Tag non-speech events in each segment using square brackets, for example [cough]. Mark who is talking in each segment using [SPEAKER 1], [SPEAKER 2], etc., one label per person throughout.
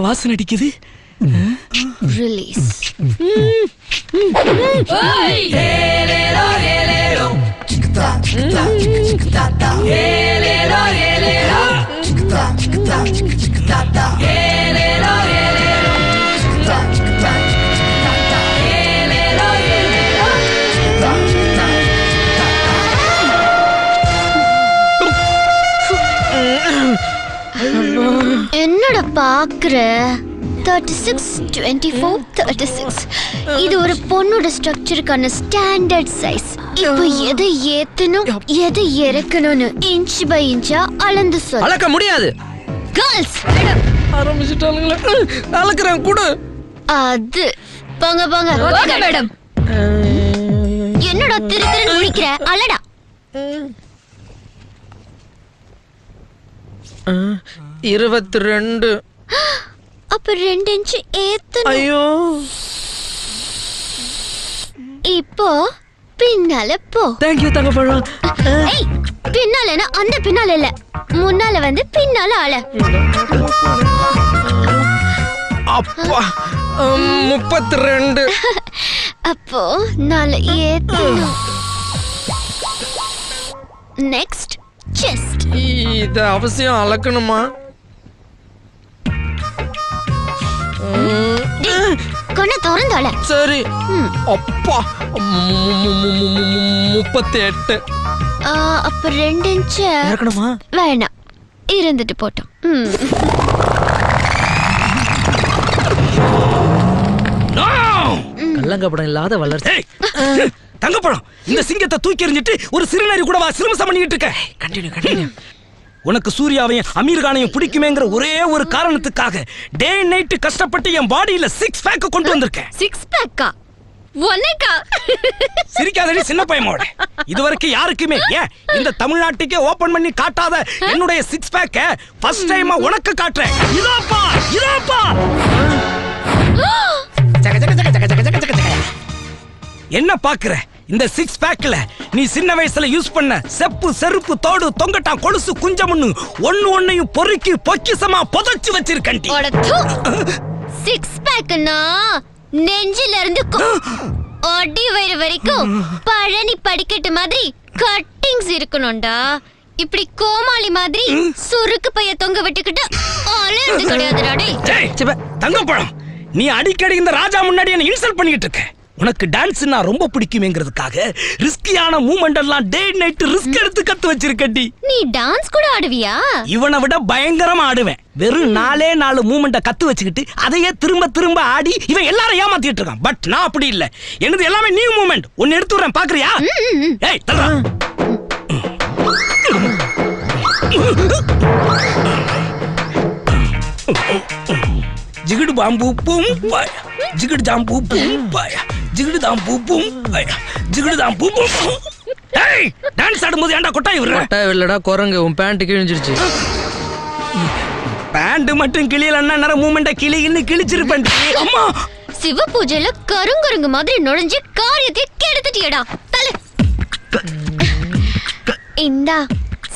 [SPEAKER 1] வாசனை அடிக்குது.
[SPEAKER 2] ரிலீஸ் என்னடா பாக்குற thirty six twenty four thirty six இது ஒரு பொண்ணோட ஸ்ட்ரக்சருக்கான ஸ்டாண்டர்ட் சைஸ் இப்போ எதை ஏத்தணும் எதை இறக்கணும்னு இன்ச் பை இன்ச்சா அளந்து சொல்
[SPEAKER 1] அளக்க முடியாது.
[SPEAKER 2] கேர்ள்ஸ்
[SPEAKER 1] அளக்குறேன் கூட.
[SPEAKER 2] அது. போங்க போங்க. Okay madam. என்னடா திரு திருன்னு முடிக்கிற அலடா.
[SPEAKER 1] இருபத்தி ரெண்டு
[SPEAKER 2] அப்ப ரெண்டு இன்ச் ஏத்தணும்.
[SPEAKER 1] ஐயோ.
[SPEAKER 2] இப்போ பின்னால போ.
[SPEAKER 1] Thank you Thangappazham.
[SPEAKER 2] ஏய் பின்னாலனா அந்த பின்னால இல்ல. முன்னால வந்து பின்னால ஆள.
[SPEAKER 1] அப்பா முப்பத்தி ரெண்டு
[SPEAKER 2] அப்போ நாலு ஏத்தணும். நெக்ஸ்ட் செஸ்ட்
[SPEAKER 1] இத அவசியம் அளக்கணுமா?
[SPEAKER 2] கொன்ன திறந்தால
[SPEAKER 1] சரி. அப்பா முப்பத்தி எட்டு
[SPEAKER 2] அப்ப ரெண்டு இன்ச்
[SPEAKER 1] இறக்கணுமா?
[SPEAKER 2] வேணாம். இருந்துட்டு போட்டோம். ம்.
[SPEAKER 1] கள்ளங்கப்படம் இல்லாத வளர்ச்சி.
[SPEAKER 3] ஏய், தங்கப்பழம். இந்த சிங்கத்தை தூக்கி எறிஞ்சிட்டு ஒரு சிறுநரி கூட வா சிறுமசம் பண்ணிக்கிட்டு இருக்க?
[SPEAKER 1] கண்டினியூ கண்டினியூ
[SPEAKER 3] உனக்கு சூர்யாவையும் அமீர் கானையும் பிடிக்குமேங்கிற ஒரே ஒரு காரணத்துக்காக டே நைட் கஷ்டப்பட்டு என் பாடியில சிக்ஸ் பேக் கொண்டு வந்திருக்கேன்.
[SPEAKER 2] சிக்ஸ் பேக்கா ஒன்னேக்கா?
[SPEAKER 3] சிரிக்காதடி சின்ன பையனோட. இதுவரைக்கும் யாருக்குமே ஏன்? இந்த தமிழ்நாட்டுக்கே ஓபன் பண்ணி காட்டாத என்னுடைய சிக்ஸ் பேக்க ஃபர்ஸ்ட் டைமா உனக்கு காட்டுறேன். இதாப்பா இதாப்பா. என்ன பாக்குற இந்த சிக்ஸ் பேக்ல நீ சின்ன வயசுல யூஸ் பண்ண செப்பு செருப்பு தோடு தொங்கட்டான் கொலுசு குஞ்சமுன்னு ஒண்ணு ஒண்ணையும் பொறுக்கி பொக்கிசமா புதைச்சு வச்சிருக்கேன்
[SPEAKER 2] சிக்ஸ் பேக்னா நெஞ்சில இருந்து அடி வயிறு வரைக்கும் பழனி படிக்கட்டு மாதிரி கட்டிங்ஸ் இருக்கணும்டா. இப்படி கோமாளி மாதிரி சுருக்கு பைய தொங்க விட்டுக்கிட்டு டேய்.
[SPEAKER 3] ஏய், சிவ, தங்கப்பழம் நீ அடிக்கடி இந்த ராஜா முன்னாடி என்ன இன்சல்ட் பண்ணிக்கிட்டு இருக்க. உனக்கு டான்ஸ்னா ரொம்ப பிடிக்குமேங்கிறதுக்காக ரிஸ்கியான மூமெண்ட் எல்லாம் டே நைட் ரிஸ்க் எடுத்து கத்து வச்சிருக்கடி
[SPEAKER 2] நீ டான்ஸ் கூட ஆடுவியா?
[SPEAKER 3] இவனை விட பயங்கரமா ஆடுவேன். வெறும் நாலே நாலு மூமெண்ட கத்து வச்சுக்கிட்டு அதையே திரும்ப திரும்ப ஆடி இவன் எல்லாரும் ஏமாத்திட்டு இருக்கான். பட் நான் அப்படி இல்ல. எனது எல்லாமே நியூ மூமெண்ட் ஒன்னு எடுத்து வரேன் பாக்குறியா? ஏய் தல்றா ஜிகிடு பாம்பு பூம் பாய ஜிகிடு ஜாம்பு பூம் பாய ஜிகிடு தாம்பு பூம். பாய ஜிகிடு தாம்பு பூம். ஏய் டான்ஸ் ஆடும்போது ஏன்டா கொட்டாய் விடுற?
[SPEAKER 1] கொட்டாய் இல்லடா குரங்கு உன் பேண்ட் கிழிஞ்சிருச்சு.
[SPEAKER 3] பேண்ட் மட்டும் கிளியலன்னா நேரம் மூமெண்ட கிளி இன்னும் கிழிச்சிருப்பேன் அம்மா.
[SPEAKER 2] சிவ பூஜையில கருங்கருங்கு மாதிரி நுழைஞ்சு காரியத்தை கெடுத்துட்டியடா. தலை இந்தா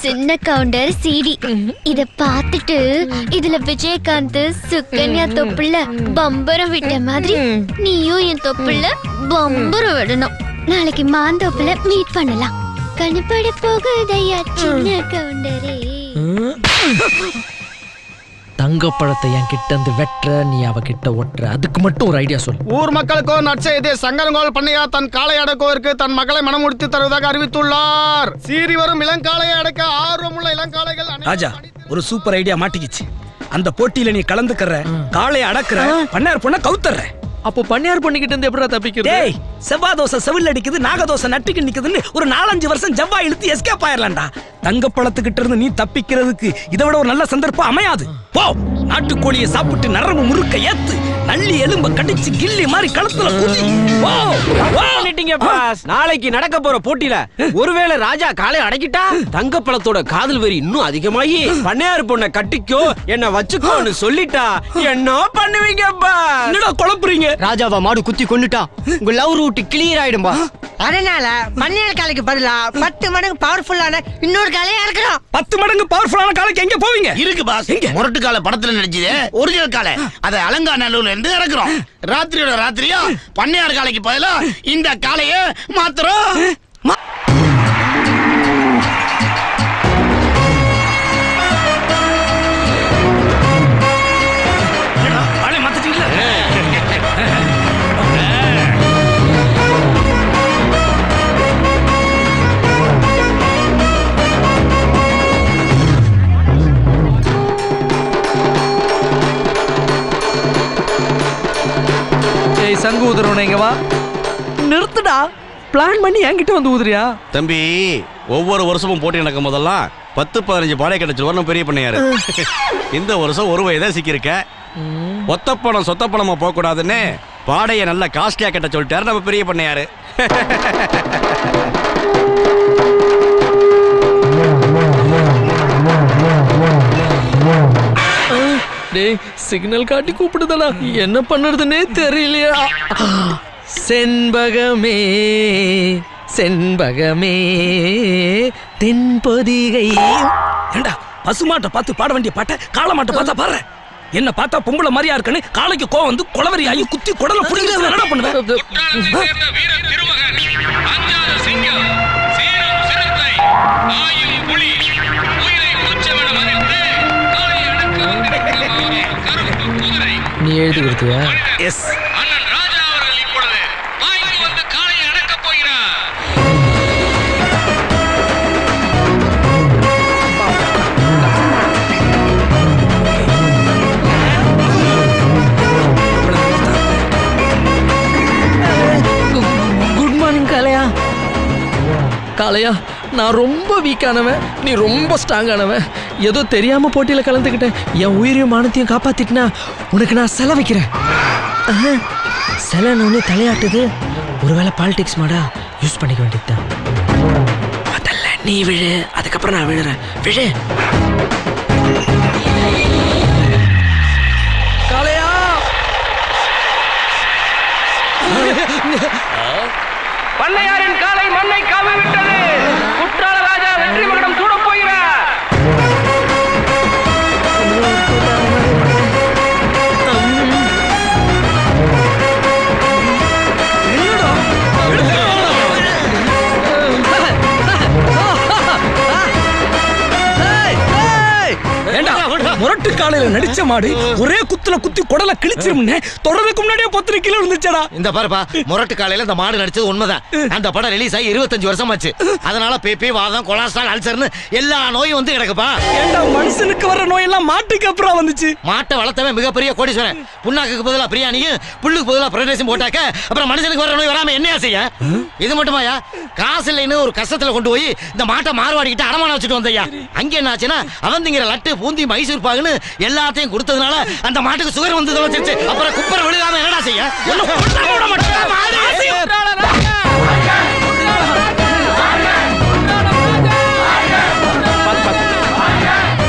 [SPEAKER 2] சின்ன கவுண்டர் சிடி. இத பார்த்துட்டு இதுல விஜயகாந்த் சுகன்யா தொப்புல பம்பரம் விட்ட மாதிரி நீயும் என் தொப்புல பம்பரம் விடணும். நாளைக்கு மாந்தோப்புல மீட் பண்ணலாம். கணுப்பட போகுதையா சின்ன கவுண்டரே.
[SPEAKER 1] தங்கப்பழத்தை என் கிட்ட இருந்து வெட்டுற நீ அவ கிட்ட ஒட்டுற. அதுக்கு மட்டும் ஒரு ஐடியா சொல்லு.
[SPEAKER 4] ஊர் மக்களுக்கோ நற்செய்தி சங்கரங்கோல் பண்ணையா தன் காளை அடக்குவதற்கு தன் மகளை மனமுடித்து தருவதாக அறிவித்துள்ளார். சீறி வரும் இளங்காளையை அடக்க ஆர்வமுள்ள இளங்காளைகள் அனைவரும்
[SPEAKER 3] ராஜா ஒரு சூப்பர் ஐடியா மாட்டிக்கிச்சு. அந்த போட்டியில நீ கலந்துக்கற காளைய அடக்குற பண்ணார் பொண்ண கவுத்தர்ற.
[SPEAKER 1] அப்போ பண்ணியார் பண்ணிக்கிட்டு இருந்து எப்படிடா தப்பிக்கிறது?
[SPEAKER 3] டேய் செவ்வாய் தோசை செவில் அடிக்குது நாகதோசை நட்டுக்கு நிக்குதுன்னு ஒரு நாலஞ்சு வருஷம் ஜவ்வாய் இழுத்து எஸ்கேப் ஆயிரலாம்டா. தங்கப்பழத்துக்கிட்ட இருந்து நீ தப்பிக்கிறதுக்கு இதை விட ஒரு நல்ல சந்தர்ப்பம் அமையாது. போ நாட்டுக்கோழியை சாப்பிட்டு நரம்பு முறுக்க ஏத்து நள்ளி எலும்ப கடிச்சு கில்லி மாதிரி கழுத்துல குதி.
[SPEAKER 5] பண்ணிட்டீங்க பாஸ். நாளைக்கு நடக்க போற போட்டியில ஒருவேளை ராஜா காலை அடக்கிட்டா தங்கப்பழத்தோட காதல் வெறி இன்னும் அதிகமாகி பண்ணையாரு பொண்ண கட்டிக்கோ என்ன வச்சுக்கோன்னு சொல்லிட்டா என்ன பண்ணுவீங்க பாஸ்.
[SPEAKER 3] என்னடா குழப்புறீங்க?
[SPEAKER 6] ராஜாவா மாடு குத்தி கொண்டுட்டா உங்க லவ் ரூட் கிளியர் ஆயிடும்பா. அதனால பன்னியல் காலைக்கு பதிலா பத்து மடங்கு பவர்ஃபுல்லான இன்னொரு காலையை இறக்குறோம்.
[SPEAKER 3] பத்து மடங்கு பவர்ஃபுல்லான காலைக்கு எங்க போவீங்க?
[SPEAKER 7] இருக்கு பாஸ். முரட்டு கால படத்துல நடிச்சது ஒரிஜினல் காலை அதை அலங்காநல்லூர்ல இருந்து இறக்குறோம். ராத்திரியோட ராத்திரியா பண்ணையார் காலைக்கு பதிலா இந்த காளைய மாத்துறோம்.
[SPEAKER 1] ஏய் சங்கு ஊதுறவன இங்க வா. நிறுத்துடா. பிளான் பண்ணி என்கிட்ட வந்து ஊதுறியா?
[SPEAKER 8] தம்பி ஒவ்வொரு வருஷமும் போட்டி நடக்கும் போதெல்லாம் பத்து பதினஞ்சு பானை கிடைச்சு வரணும் பெரிய பண்ணையாரு இந்த வருஷம் ஒரு வயதா சிக்கியிருக்க. ஒத்த பணம் சொத்த பணமா போக கூடாதுன்னு பாடையை நல்லா காஸ்ட்லியா கட்ட சொல்லிட்டாரு நம்ம பெரிய பண்ணையாரு
[SPEAKER 1] டேய் சிக்னல் காட்டி கூப்பிடுதடா என்ன பண்ணுறதுனே தெரியலையா செண்பகமே செண்பகமே தென்பொதிகை
[SPEAKER 3] ஏண்டா பசுமாட்டை பார்த்து பாட வேண்டிய பாட்டை காளமாட்டை பார்த்தா பாடுற என்ன பார்த்தா பொம்பளை மாதிரியா இருக்குன்னு காளைக்கு கோவம் வந்து குளவரி ஆகி குத்தி குடல புடிங்க என்னடா பண்ணுவேன் எஸ்
[SPEAKER 9] அண்ணன் ராஜா அவர்கள் இப்பொழுது வாய்க்கு வந்து காளையை அடக்கப் போகிறார்.
[SPEAKER 1] குட் மார்னிங் காளையா காளையா நான் ரொம்ப வீக்கானவன் நீ ரொம்ப ஸ்ட்ராங்கானவன் ஏதோ தெரியாம போட்டியில கலந்துக்கிட்டேன் என் உயிரையும் மானத்தையும் காப்பாத்திட்டுனா உனக்கு நான் செல வைக்கிறேன். செலன்னு ஒன்று தலையாட்டுது. ஒருவேளை பாலிடிக்ஸ் மாடா யூஸ் பண்ணிக்க வேண்டியதுதான் முதல்ல நீ விழு அதுக்கப்புறம் நான் விழுறேன். விழு. காளையா!
[SPEAKER 9] பண்ணையாரின்
[SPEAKER 3] நடிச்ச மாடு ஒரே குத்துல குத்தி குடல கிழிச்சிரும்னு தொடருக்கு முன்னாடியே பத்து கிலோ இருந்துச்சடா
[SPEAKER 7] இந்த பாருப்பா முரட்டு காலையில இந்த மாடு நடிச்சது உண்மைதான். அந்த படம் ரிலீஸ் ஆகி இருபத்தஞ்சு வருஷம் ஆச்சு அதனால பேபி வாதம் கொலாஸ்ட்ரால் அல்சர்னு எல்லா நோயும் வந்து கிடக்குப்பா.
[SPEAKER 3] ஏண்டா மனுஷனுக்கு வர நோயெல்லாம் மாட்டுக்கு அப்புறம் வந்துச்சு?
[SPEAKER 7] மாட்டை வளர்த்தவன் மிகப்பெரிய கோடீஸ்வரன். புண்ணாக்குக்கு பதிலா பிரியாணியும் புல்லுக்கு பதிலா பிரதேசம் போட்டாக்க அப்புறம் மனுஷனுக்கு வர நோய் வராம என்னையா செய்ய? இது மட்டுமாயா? காசு இல்லைன்னு ஒரு கஷ்டத்துல கொண்டு போய் இந்த மாட்டை மார்வாடிக்கிட்டு அடமானம் வச்சுட்டு வந்தையா? அங்க என்ன ஆச்சுன்னா அவந்திங்கிற லட்டு பூந்தி மைசூர் பாகுன்னு எல்லாத்தையும் கொடுத்ததுனால அந்த மாட்டுக்கு சுகர் வந்து தொலைச்சிருச்சு அப்புறம் குப்பரை விழுகாம என்னடா செய்ய? விட மாட்டேன்.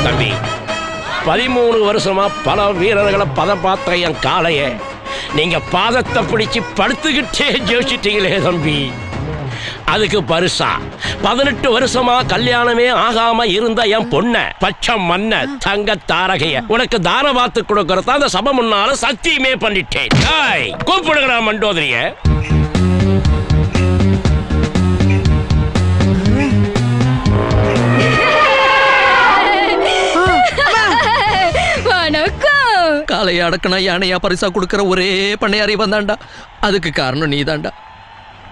[SPEAKER 9] தம்பி பதிமூணு வருஷமா பல வீரர்களை பதம் பார்த்த என் காளைய நீங்க பாதத்தை பிடிச்சு படுத்துக்கிட்டே ஜெயிச்சிட்டீங்களே தம்பி. அதுக்கு பரிசா. பதினெட்டு வருஷமா கல்யாணமே ஆகாம இருந்த என் பொண்ண பச்சை மண்ண தங்க தாரகைய. உனக்கு தான பார்த்து கொடுக்கறத அந்த சபை முன்னால சத்தியமே பண்ணிட்டேன். ஏய், கூப்பிடுங்கடா மண்டோதரிய.
[SPEAKER 1] காளையை அடக்கனா யானையா பரிசா கொடுக்கிற ஒரே பண்ணையாரி வந்தான்டா அதுக்கு காரணம் நீதான்டா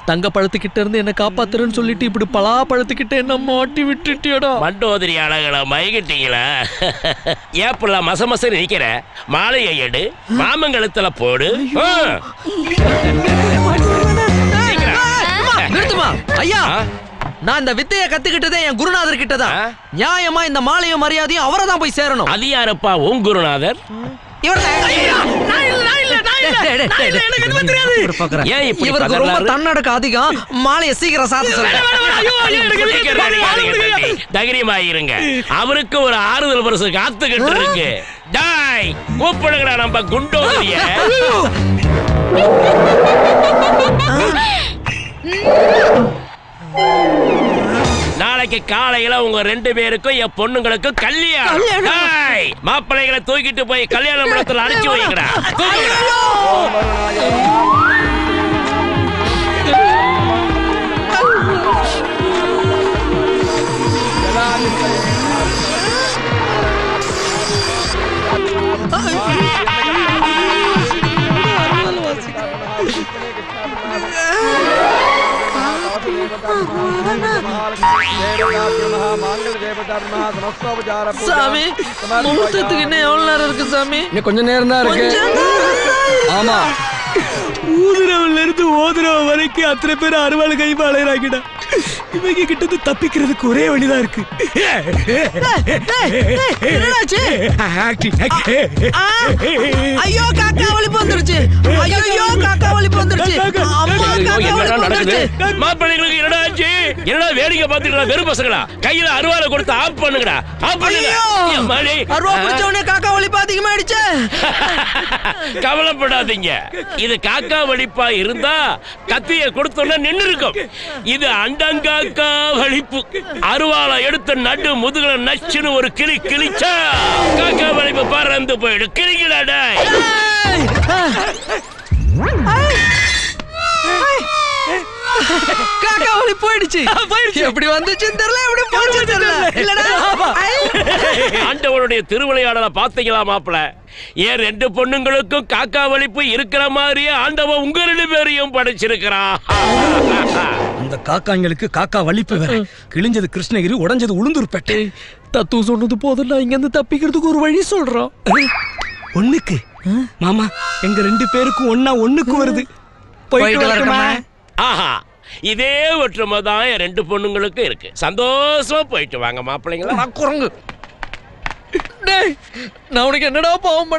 [SPEAKER 1] தங்க பழத்துக்கிட்ட இருந்து என்ன காப்பாத்துறேன்னு சொல்லிட்டு இப்படி பலா பழத்துக்கிட்ட என்ன மாட்டி விட்டுட்டியடா.
[SPEAKER 9] மண்டோதரி அழகல மயகிட்டீங்களா [laughs] ஏப்புல மச மச நிக்கிற? மாலையை எடு மாமங்கலத்துல போடு.
[SPEAKER 1] நிறுத்துமா? ஐயா? நான் இந்த வித்தைய கத்துக்கிட்டதே என் குருநாதர் கிட்ட தான்
[SPEAKER 9] ஆ?
[SPEAKER 1] நியாயமா இந்த மாலையும் மரியாதையும் அவரை தான் போய் சேரணும்.
[SPEAKER 9] அது யாருப்பா? உன் குருநாதர். ஏன் இப்படி
[SPEAKER 1] இவருக்கு ரொம்ப அதிகம். மாலையை சீக்கிரம் சாத்த
[SPEAKER 9] தம்பி. தைரியமா இருங்க அவருக்கு ஒரு ஆறுதல் பரிசு காத்துக்கிட்டு இருக்கு டாய் கூப்பிடுங்கடா நம்ம குண்டோதரிய நாளைக்கு காலையில உங்க ரெண்டு பேருக்கும் என் பொண்ணுங்களுக்கும் கல்யாணம். மாப்பிள்ளைகளை தூக்கிட்டு போய் கல்யாண மண்டபத்துல அனுப்பிச்சு வைங்கடா.
[SPEAKER 1] சாமி முகூர்த்தத்துக்கு இன்னும் எவ்வளவு நேரம் இருக்கு சாமி?
[SPEAKER 3] இன்னும் கொஞ்ச நேரம் தான் இருக்கு. ஆமா. ஊதுறவன்ல இருந்து ஓதுறவ வரைக்கும் அத்தனை பேர் அறுவாள் கை அலையறாங்கடா இவங்க கிட்ட இருந்து தப்பிக்கிறதுக்கு ஒரே வழிதான் இருக்கு.
[SPEAKER 6] ஐயோ காக்கா வலிப்பு வந்துருச்சு. ஐயோ காக்கா வலிப்பு வந்துருச்சு. அம்மா
[SPEAKER 9] ஐயோ,
[SPEAKER 6] காக்கா
[SPEAKER 9] என்னடா
[SPEAKER 6] வலிப்பு
[SPEAKER 9] நடக்குது?
[SPEAKER 6] வந்துருச்சு.
[SPEAKER 9] மாப்பிள்ளைங்களுக்கு என்னடா ஆச்சு என்னடா வேடிக்கை பார்த்துட்டு வெறும் பசங்களா? கையில அருவாலை கொடுத்து ஆஃப் பண்ணுங்கடா. ஆஃப் பண்ணுங்க.
[SPEAKER 6] அருவா பிடிச்ச உடனே காக்கா வலிப்பு அதிகமாயிடுச்சு.
[SPEAKER 9] கவலைப்படாதீங்க. இது காக்கா வலிப்பா இருந்தா கத்திய கொடுத்தோன்னா நின்னு இருக்கும் இது அண்டங்காக்கா வலிப்பு அருவாளை எடுத்து நடு முதுகுல நச்சுன்னு ஒரு கிளி கிழிச்சா காக்கா வலிப்பு பறந்து போயிடும். கிளிக்கடா டேய்.
[SPEAKER 6] காக்கா வலி போயிடுச்சு. எப்படி வந்துச்சுன்னு தெரியல எப்படி போச்சு தெரியல.
[SPEAKER 9] ஆண்டவனுடைய திருவிளையாடலை பார்த்தீங்களா ஏன் ரெண்டு பொண்ணுங்களுக்கும் காக்கா வலிப்பு இருக்கிற மாதிரியே ஆண்டவன் உங்க ரெண்டு பேரையும் படைச்சிருக்கிறான்.
[SPEAKER 3] அந்த காக்காங்களுக்கு காக்கா வலிப்பு வேற. கிழிஞ்சது கிருஷ்ணகிரி உடைஞ்சது உளுந்தூர்பேட்டை
[SPEAKER 1] தத்து சொன்னது போதும் நான் இங்க இருந்து தப்பிக்கிறதுக்கு ஒரு வழி சொல்றோம்.
[SPEAKER 3] ஒண்ணுக்கு. மாமா எங்க ரெண்டு பேருக்கும் ஒண்ணா ஒண்ணுக்கு வருது. போயிட்டு வரட்டுமா?
[SPEAKER 9] ஆஹா இதே ஒற்றுமை தான் என் ரெண்டு பொண்ணுங்களுக்கும் இருக்கு. சந்தோஷமா போயிட்டு வாங்க மாப்பிள்ளைங்களா.
[SPEAKER 1] குரங்கு. டேய் நான் உனக்கு என்னடா பாவம்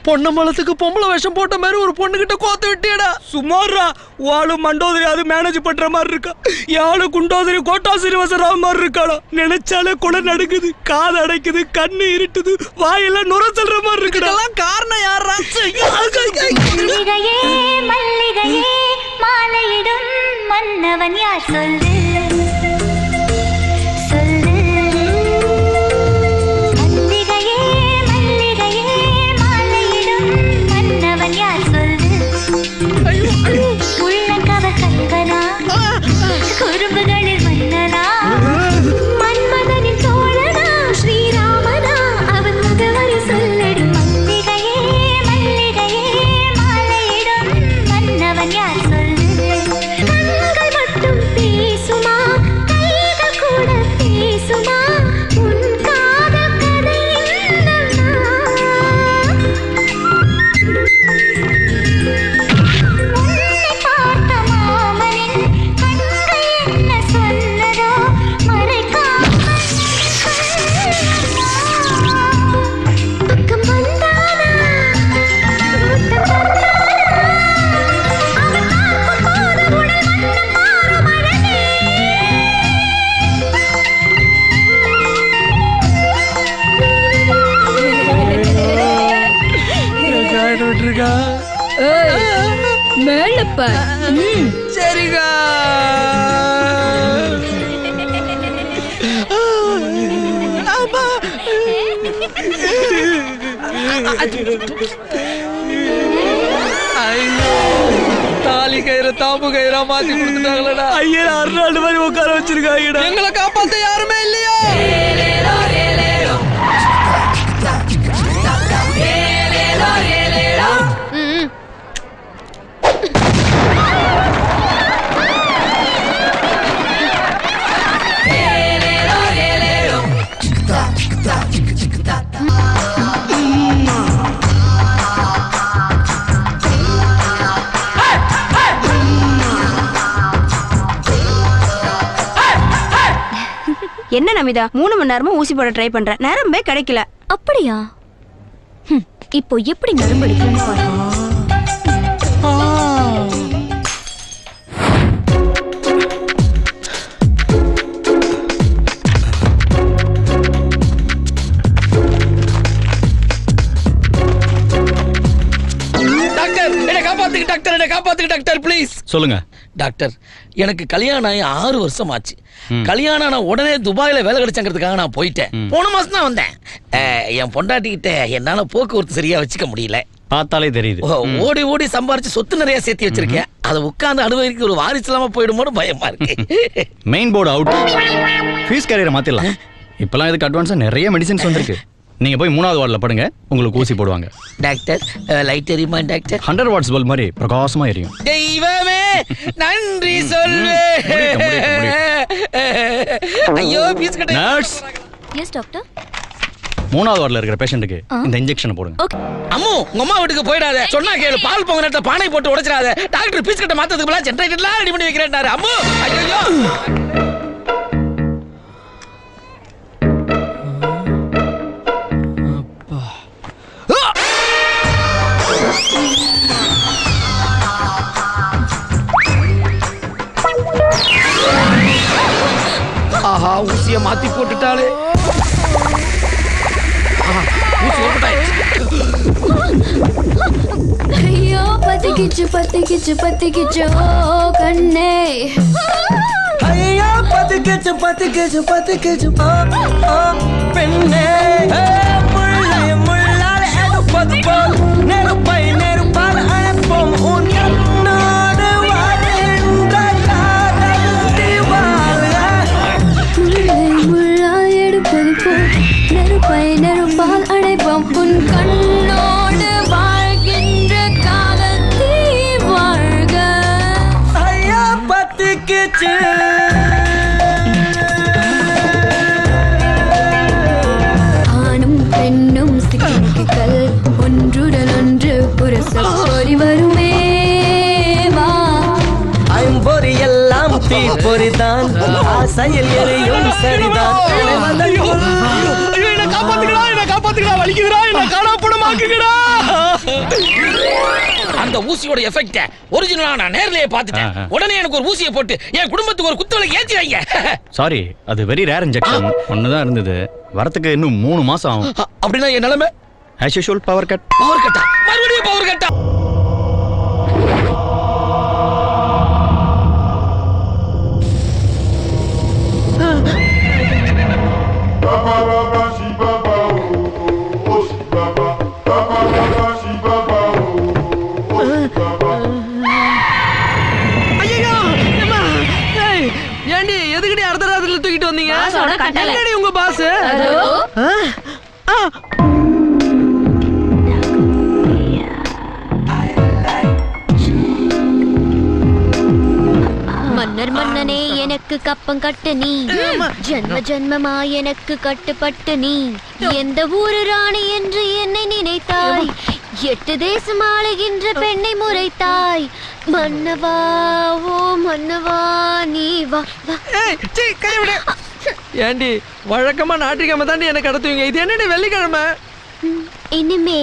[SPEAKER 1] பண்ணேன் பொன்னம்பலத்துக்கு பொம்பளை வேஷம் போட்ட மாதிரி ஒரு பொண்ணுகிட்ட கோத்து விட்டியடா.
[SPEAKER 3] சுமாரா வாழு மண்டோதரி அது மேனேஜ் பண்ற மாதிரி இருக்கா? யாழு குண்டோதரி கோட்டா சீனிவாசராவ் மாதிரி இருக்காடா நினைச்சாலே குடை நடுக்குது காது அடைக்குது கண்ணு இருட்டுது வாயெல்லாம் நுர செல்ற மாதிரி இருக்குடா.
[SPEAKER 6] இதெல்லாம் காரணம் யாரா
[SPEAKER 10] மல்லிகையே மல்லிகையே மாலையிடும் மன்னவன் யார் சொல்லு? 力量。என்ன
[SPEAKER 11] நமிதா? மூணு மணி நேரமா ஊசி போட ட்ரை பண்றேன் நேரமே கிடைக்கல.
[SPEAKER 2] அப்படியா? இப்போ எப்படி நரம்படிக்கணும்னு பாரு
[SPEAKER 1] பாருங்க.
[SPEAKER 12] சொல்லுங்க.
[SPEAKER 13] டாக்டர் எனக்கு கல்யாணம் ஆகி ஆறு வருஷம் ஆச்சு கல்யாணம் ஆன உடனே துபாயில வேலை கிடைச்சங்கிறதுக்காக நான் போயிட்டேன். போன மாசம் தான் வந்தேன். என் பொண்டாட்டிக்கிட்ட என்னால போக்குவரத்து சரியா வச்சுக்க முடியல.
[SPEAKER 12] பார்த்தாலே தெரியுது.
[SPEAKER 13] ஓடி ஓடி சம்பாரிச்சு சொத்து நிறைய சேர்த்து வச்சிருக்கேன். அதை உட்கார்ந்து அனுபவிக்க ஒரு வாரிசு இல்லாம போயிடுமோன்னு பயமா இருக்கு.
[SPEAKER 12] மெயின் போர்டு அவுட் ஃபீஸ் கேரியரை மாத்திடலாம் இப்பெல்லாம் இதுக்கு அட்வான்ஸா நிறைய மெடிசின்ஸ் வந்திருக்கு. நீங்க போய் மூணாவது வார்டில் படுங்க உங்களுக்கு ஊசி போடுவாங்க.
[SPEAKER 13] டாக்டர் லைட் எரியுமா டாக்டர்
[SPEAKER 12] ஹண்ட்ரட் வாட்ஸ் பல்ப் மாதிரி பிரகாசமா எரியும்.
[SPEAKER 13] தெய்வமே நன்றி சொல்லு. ஐயோ பீஸ் கட்ட
[SPEAKER 12] நர்ஸ்
[SPEAKER 2] எஸ் டாக்டர்
[SPEAKER 12] மூணாவது வார்டில் இருக்கிற பேஷண்ட்டுக்கு இந்த இன்ஜெக்ஷனை போடுங்க.
[SPEAKER 13] அம்மு உங்க அம்மா வீட்டுக்கு போயிடாத. சொன்னா கேளு பால் பொங்க நேரத்துல பானை போட்டு உடைச்சிடாத. டாக்டர் பீஸ் கட்ட மாத்ததுக்கு ஜென்ரேட்டர்லாம் ரெடி பண்ணி வைக்கிறேன்னாரு. அம்மு ஐயோ மாத்தி ஒருத்தாயிடுச்சு
[SPEAKER 14] ஐயோ பத்திக்கிச்சு பத்திக்கிச்சு பத்திக்கிச்சு. ஓ கண்ணே.
[SPEAKER 15] ஐயா பத்துக்கிச்சு பத்துக்கிச்சு பத்துக்கிச்சு. ஓ பெண்ணே. ஆசையில் எரியும் சரிதான்.
[SPEAKER 13] என்ன காப்பாத்துக்கடா என்ன காப்பாத்துக்கடா வலிக்குதுடா என்ன காணாப்படமாக்குங்கடா அந்த ஊசியோட எஃபெக்ட ஒரிஜினலா நான் நேர்லயே பார்த்துட்டேன். உடனே எனக்கு ஒரு ஊசியை போட்டு என் குடும்பத்துக்கு ஒரு குத்துவலை ஏத்தி வைங்க
[SPEAKER 12] சாரி அது வெரி ரேர் இன்ஜெக்ஷன் ஒன்று தான் இருந்தது. வரத்துக்கு இன்னும் மூணு மாசம் ஆகும்.
[SPEAKER 13] அப்படின்னா என் நிலைமை?
[SPEAKER 12] As usual power cut
[SPEAKER 13] power கட்டா மறுபடியும் பவர் கட்டா
[SPEAKER 2] மன்னர் மன்னனே எனக்கு கப்பம் கட்டு நீ. ஜென்ம ஜென்மமா எனக்கு கட்டுப்பட்டு நீ. எந்த ஊரு ராணி என்று என்னை நினைத்தாய்? எட்டு தேசம் ஆளுகின்ற பெண்ணை முறைத்தாய். மன்னவா ஓ மன்னவா நீ வா
[SPEAKER 15] ஏண்டி வழக்கமா ஞாயிற்றுக்கிழமை தாண்டி எனக்கு கடத்துவீங்க? இது என்னடி வெள்ளிக்கிழமை?
[SPEAKER 2] இனிமே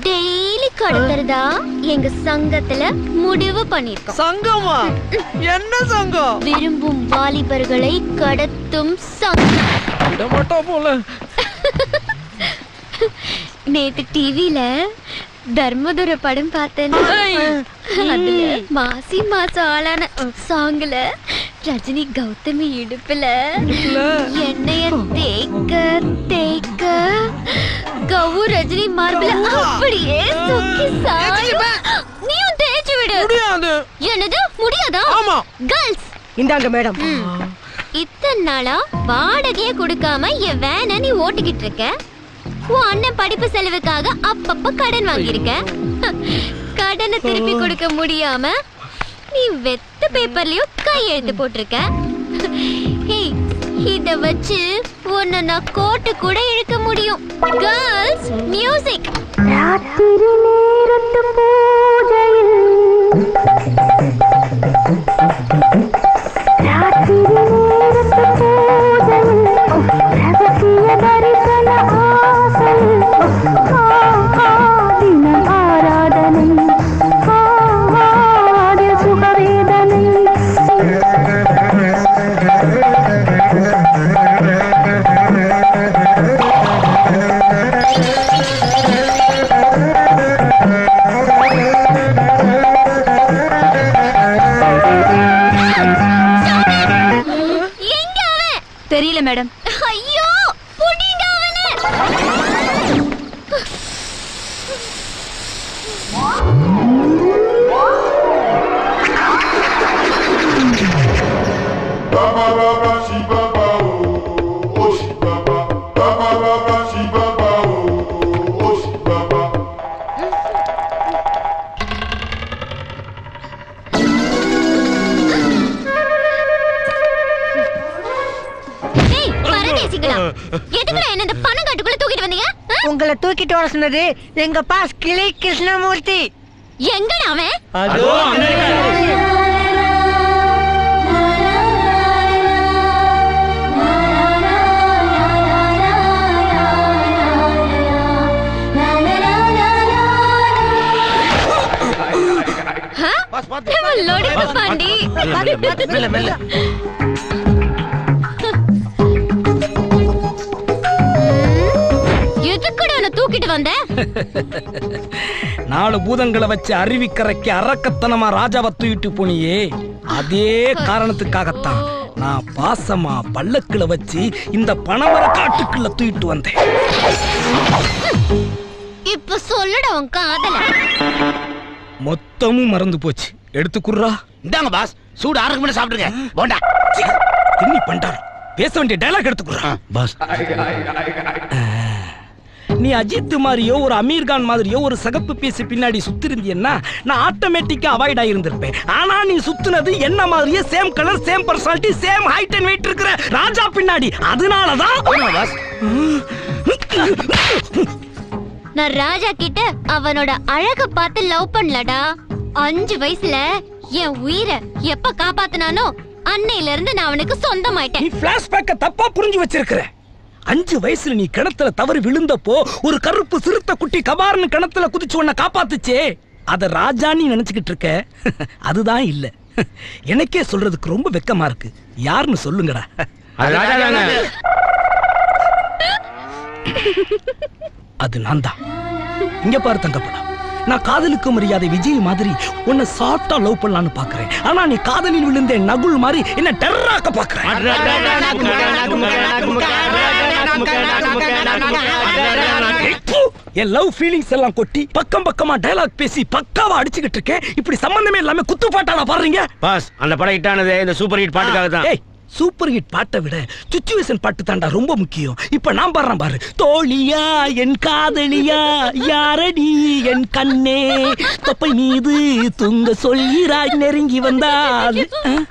[SPEAKER 2] டெய்லி கடத்துறதா எங்க சங்கத்துல முடிவு பண்ணிருக்கோம்.
[SPEAKER 15] சங்கமா? என்ன சங்கம்?
[SPEAKER 2] விரும்பும் வாலிபர்களை கடத்தும் சங்கம்.
[SPEAKER 15] போல.
[SPEAKER 2] நேத்து டிவில தர்மதுர படம் பார்த்தேன் மாசி மாசம் ஆளான சாங்ல ரஜினி கௌதமி இடுப்புல எண்ணெய தேக்க தேக்க கவு ரஜினி மார்பில அப்படியே சொக்கி சாயும் நீயும் தேய்ச்சு விடு.
[SPEAKER 15] முடியாது.
[SPEAKER 2] என்னது? முடியாதா?
[SPEAKER 15] ஆமா.
[SPEAKER 2] கேர்ள்ஸ்
[SPEAKER 16] இந்தாங்க மேடம்
[SPEAKER 2] இத்தனை நாளா வாடகையே கொடுக்காம என் வேனை நீ ஓட்டிக்கிட்டு இருக்க? உன் அண்ணன் படிப்பு செலவுக்காக அப்பப்ப கடன் வாங்கியிருக்க? கடனை திருப்பி கொடுக்க முடியாம நீ வெத்த பேப்பர்லயும் கையெழுத்து போட்டிருக்க? இத வச்சு உன்னை நான் கோட்டு கூட இழுக்க முடியும். கேர்ள்ஸ் மியூசிக்
[SPEAKER 14] ராத்திரி நேரத்து
[SPEAKER 6] உங்களை தூக்கிட்டு வர சொன்னது எங்க பாஸ் கிளை கிருஷ்ணமூர்த்தி
[SPEAKER 2] எங்கடா அவன்
[SPEAKER 6] அதோ
[SPEAKER 2] லோடிக்கு தூக்கிட்டு வந்த?
[SPEAKER 3] நாலு பூதங்களை வச்சு அருவிக்கரைக்கு அரக்கத்தனமா ராஜாவை தூக்கிட்டு போனியே. அதே காரணத்துக்காகத்தான் நான் பாசமா பல்லக்குல வச்சு இந்த பணமர காட்டுக்குள்ள தூக்கிட்டு வந்தேன்.
[SPEAKER 2] இப்ப சொல்லுடா உன் காதல.
[SPEAKER 3] மொத்தமும் மறந்து போச்சு. எடுத்துக்குறா
[SPEAKER 7] இந்தாங்க பாஸ் சூடு ஆறுக்கு முன்னாடி சாப்பிடுங்க போண்டா.
[SPEAKER 3] தின்னி பண்டாரம். பேச வேண்டிய டைலாக் எடுத்துக்குறா
[SPEAKER 7] பாஸ்
[SPEAKER 3] நீ அஜித் மாதிரியோ ஒரு அமீர் கான் மாதிரியோ ஒரு சகப்பு பேசி பின்னாடி சுத்திருந்தீன்னா நான் ஆட்டோமேட்டிக்கா அவாய்ட் ஆயிருந்திருப்பேன். ஆனா நீ சுத்துனது என்ன மாதிரியே same colour same personality same height and weight இருக்கிற ராஜா பின்னாடி. அதனாலதான்
[SPEAKER 2] நான் ராஜா கிட்ட அவனோட அழக பார்த்து லவ் பண்ணலடா. அஞ்சு வயசுல என் உயிரை எப்ப காப்பாத்துனானோ அன்னையில இருந்து நான் அவனுக்கு சொந்தமாயிட்டேன்.
[SPEAKER 3] நீ பிளாஷ்பேக்க தப்பா புரிஞ்சு வச்சிருக்கிற. அஞ்சு வயசுல நீ கிணத்துல தவறி விழுந்தப்போ ஒரு கருப்பு சிறுத்தை குட்டி கபார்னு கிணத்துல குதிச்சு உன்னை காப்பாத்துச்சே. அத ராஜா நீ நினைச்சுக்கிட்டு இருக்க. [laughs] அதுதான் இல்ல. [laughs] எனக்கே சொல்றதுக்கு ரொம்ப வெக்கமா இருக்கு. யாருன்னு சொல்லுங்கடா. [laughs]
[SPEAKER 9] அது
[SPEAKER 3] நான் தான். இங்க பாரு தங்கப்படா. நான் காதலுக்கு மரியாதை விஜய் மாதிரி உன்னை சாஃப்டா லவ் பண்ணலாம்னு பாக்குறேன் ஆனா நீ காதலில் விழுந்த நகுல் மாதிரி என்ன டெரராக்க பாக்குறேன் என் லவ் ஃபீலிங்ஸ் எல்லாம் கொட்டி பக்கம் பக்கமா டயலாக் பேசி பக்காவா அடிச்சுக்கிட்டு இருக்கேன். இப்படி சம்பந்தமே இல்லாம குத்து பாட்டாடா பாடுறீங்க.
[SPEAKER 9] பாஸ் அந்த படம் ஹிட் ஆனது இந்த சூப்பர் ஹிட் பாட்டுக்காக தான்
[SPEAKER 3] சூப்பர் ஹிட் பாட்டை விட சுச்சுவேஷன் பாட்டு தாண்டா ரொம்ப முக்கியம். இப்ப நான் பாடுறேன் பாரு. தோழியா என் காதலியா யாரடி என் கண்ணே? தொப்பை மீது துங்க சொல்கிறாய் நெருங்கி வந்தால். அஹ்,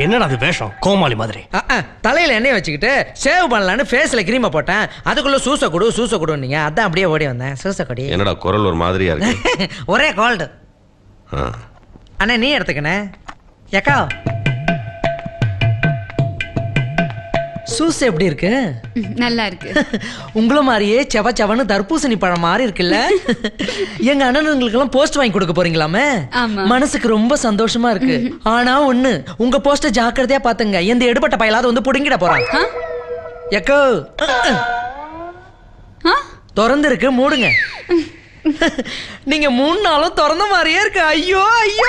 [SPEAKER 17] என்னடா அது வேஷம்? கோமாளி மாதிரி.
[SPEAKER 1] தலையில எண்ணெய் வச்சுக்கிட்டு சேவ் பண்ணலான்னு ஃபேஸ்ல கிரீமை போட்டேன். அதுக்குள்ள சூச கொடு சூச கொடுன்னீங்க. அதான் அப்படியே ஓடி வந்தேன். சூச கொடி.
[SPEAKER 18] என்னடா குரல் ஒரு மாதிரியா இருக்கு? [laughs]
[SPEAKER 1] ஒரே கோல்டு
[SPEAKER 18] ஆ.
[SPEAKER 1] அண்ணா நீ எடுத்துக்கண்ணே. ஏக்கா சூஸ் எப்படி இருக்கு?
[SPEAKER 14] நல்லா இருக்கு. [laughs]
[SPEAKER 1] உங்கள மாதிரியே செவ செவன்னு தர்பூசணி பழம் மாதிரி இருக்குல்ல? [laughs] எங்க அண்ணனுங்களுக்கெல்லாம் போஸ்ட் வாங்கி கொடுக்க போறீங்களாமே. மனசுக்கு ரொம்ப சந்தோஷமா இருக்கு. ஆனா ஒண்ணு உங்க போஸ்ட ஜாக்கிரதையா பாத்துங்க. எந்த எடுபட்ட பயலாவது வந்து புடுங்கிட போறான் எக்கோ. திறந்து இருக்கு மூடுங்க. [laughs] நீங்க மூணு நாளும் திறந்த மாதிரியே இருக்கு. ஐயோ ஐயோ.